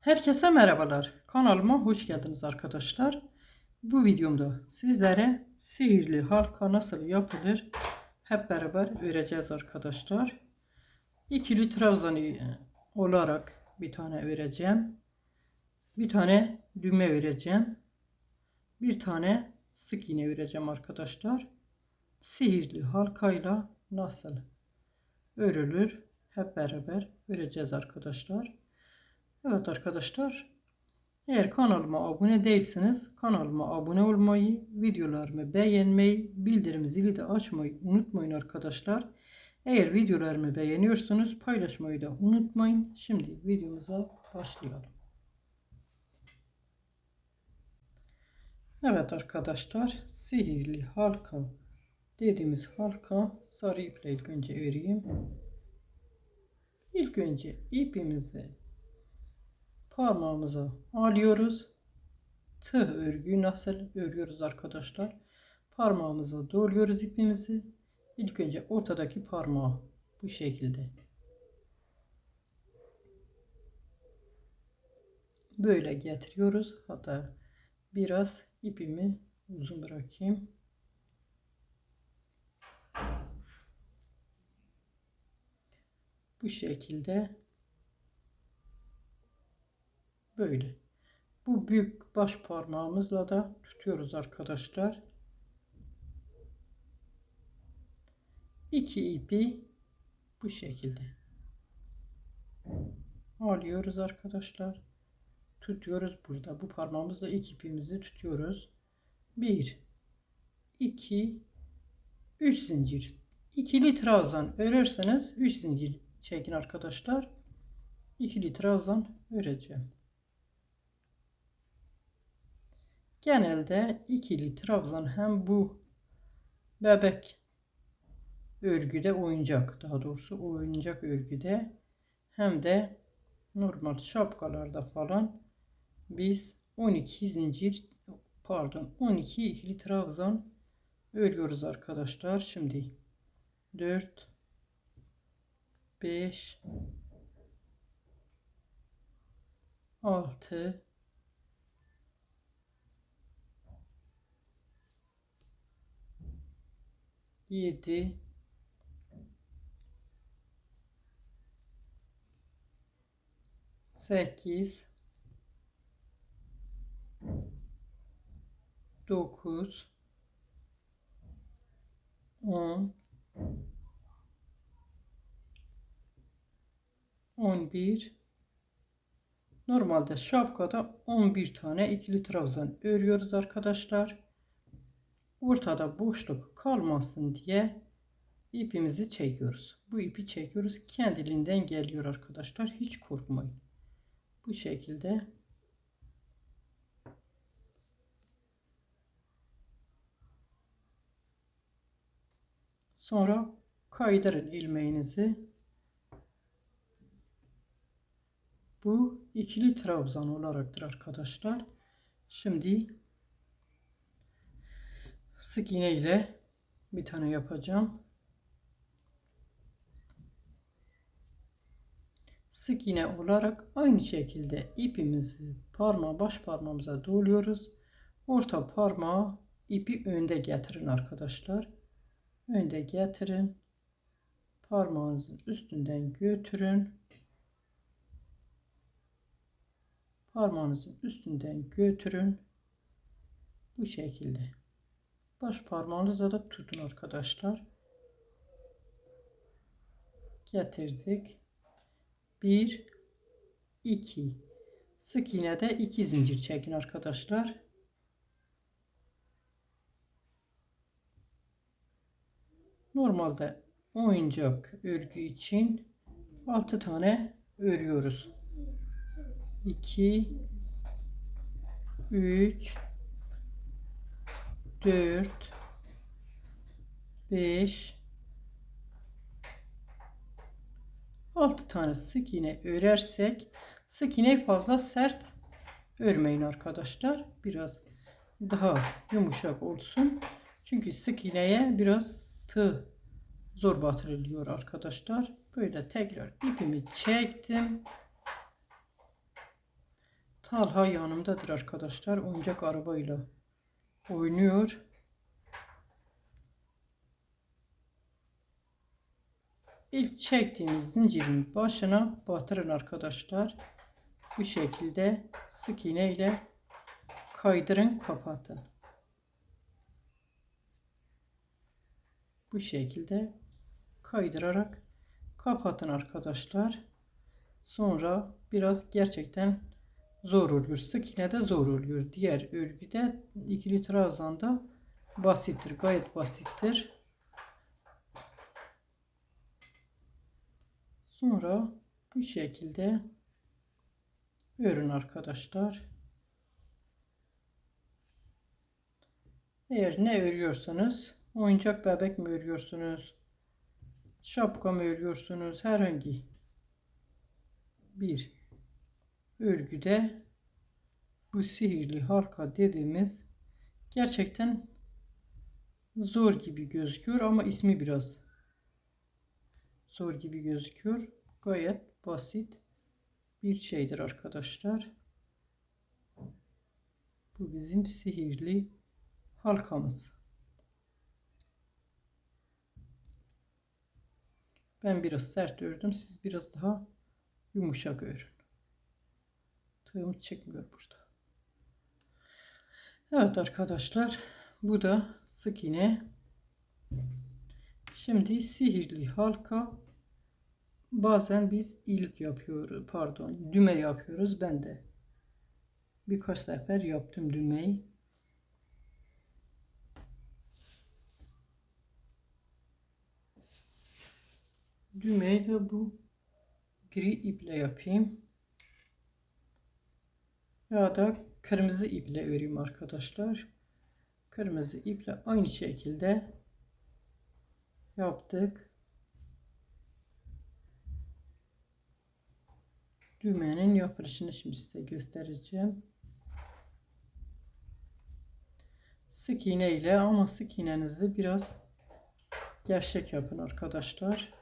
Herkese merhabalar. Kanalıma hoş geldiniz arkadaşlar. Bu videomda sizlere sihirli halka nasıl yapılır hep beraber öğreneceğiz arkadaşlar. İkili trabzan olarak bir tane öreceğim. Bir tane düğme öreceğim. Bir tane sık iğne öreceğim arkadaşlar. Sihirli halkayla nasıl örülür hep beraber öreceğiz arkadaşlar. Evet arkadaşlar. Eğer kanalıma abone değilseniz kanalıma abone olmayı, videolarımı beğenmeyi, bildirim zili de açmayı unutmayın arkadaşlar. Eğer videolarımı beğeniyorsanız paylaşmayı da unutmayın. Şimdi videomuza başlayalım. Evet arkadaşlar sihirli halka dediğimiz halka sarı iple ilk önce öreyim. İlk önce ipimizi parmağımıza alıyoruz. Tığ örgüyü nasıl örüyoruz arkadaşlar? Parmağımıza doluyoruz ipimizi. İlk önce ortadaki parmağı bu şekilde. Böyle getiriyoruz. Hatta biraz ipimi uzun bırakayım. Bu şekilde Böyle. Bu büyük baş parmağımızla da tutuyoruz arkadaşlar. İki ipi bu şekilde alıyoruz arkadaşlar. Tutuyoruz burada. Bu parmağımızla iki ipimizi tutuyoruz. Bir, iki, üç zincir. İkili trabzan örerseniz üç zincir çekin arkadaşlar. İkili trabzan öreceğim. Genelde ikili trabzan hem bu bebek örgüde oyuncak daha doğrusu oyuncak örgüde hem de normal şapkalarda falan biz 12 zincir pardon 12 ikili trabzan örüyoruz arkadaşlar. Şimdi 4 5 6 yedi. Sekiz. Dokuz. On. On bir. Normalde şapkada 11 tane ikili trabzan örüyoruz arkadaşlar ortada boşluk kalmasın diye ipimizi çekiyoruz. Bu ipi çekiyoruz. Kendiliğinden geliyor arkadaşlar. Hiç korkmayın. Bu şekilde sonra kaydırın ilmeğinizi. Bu ikili trabzan olaraktır arkadaşlar. Şimdi sık iğne ile bir tane yapacağım. Sık iğne olarak aynı şekilde ipimizi parmağı baş parmağımıza doluyoruz. Orta parmağı ipi önde getirin arkadaşlar. Önde getirin. Parmağınızın üstünden götürün. Parmağınızın üstünden götürün. Bu şekilde. Baş parmağınızla da tutun arkadaşlar. Getirdik. 1 2 Sık iğne de 2 zincir çekin arkadaşlar. Normalde oyuncak örgü için 6 tane örüyoruz. 2 3 4 5 6 tane sık iğne örersek sık iğneyi fazla sert örmeyin arkadaşlar. Biraz daha yumuşak olsun. Çünkü sık iğneye biraz tığ zor batırılıyor arkadaşlar. Böyle tekrar ipimi çektim. Talha yanımdadır arkadaşlar. Oyuncak arabayla oynuyor. İlk çektiğiniz zincirin başına batırın arkadaşlar. Bu şekilde sık iğne ile kaydırın kapatın. Bu şekilde kaydırarak kapatın arkadaşlar. Sonra biraz gerçekten zor oluyor. Sık iğne de zor oluyor. Diğer örgüde ikili trabzanda basittir. Gayet basittir. Sonra bu şekilde örün arkadaşlar. Eğer ne örüyorsanız oyuncak bebek mi örüyorsunuz? Şapka mı örüyorsunuz? Herhangi bir örgüde bu sihirli halka dediğimiz gerçekten zor gibi gözüküyor ama ismi biraz zor gibi gözüküyor. Gayet basit bir şeydir arkadaşlar. Bu bizim sihirli halkamız. Ben biraz sert ördüm. Siz biraz daha yumuşak örün. Tığım çıkmıyor burada. Evet arkadaşlar. Bu da sık iğne. Şimdi sihirli halka bazen biz ilk yapıyoruz. Pardon düğme yapıyoruz. Ben de birkaç sefer yaptım düğmeyi. Düğmeyi de bu gri iple yapayım. Ya da kırmızı iple öreyim arkadaşlar. Kırmızı iple aynı şekilde yaptık. Düğmenin yapılışını şimdi size göstereceğim. Sık iğne ile ama sık iğnenizi biraz gevşek yapın arkadaşlar.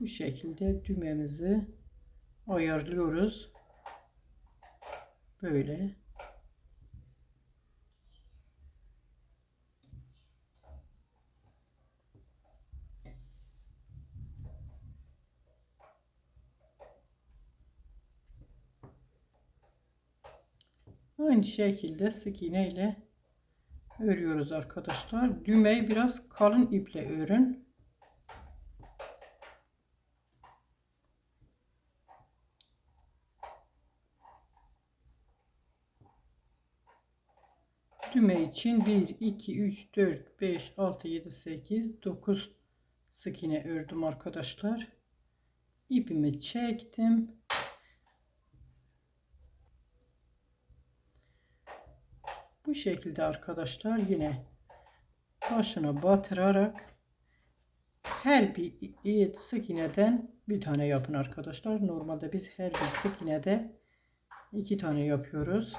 Bu şekilde düğmemizi ayarlıyoruz. Böyle. Aynı şekilde sık iğne ile örüyoruz arkadaşlar. Düğmeyi biraz kalın iple örün. Düğme için 1, 2, 3, 4, 5, 6, 7, 8, 9 sık iğne ördüm arkadaşlar. İpimi çektim. Bu şekilde arkadaşlar yine başına batırarak her bir sık iğneden bir tane yapın arkadaşlar. Normalde biz her bir sık iğnede iki tane yapıyoruz.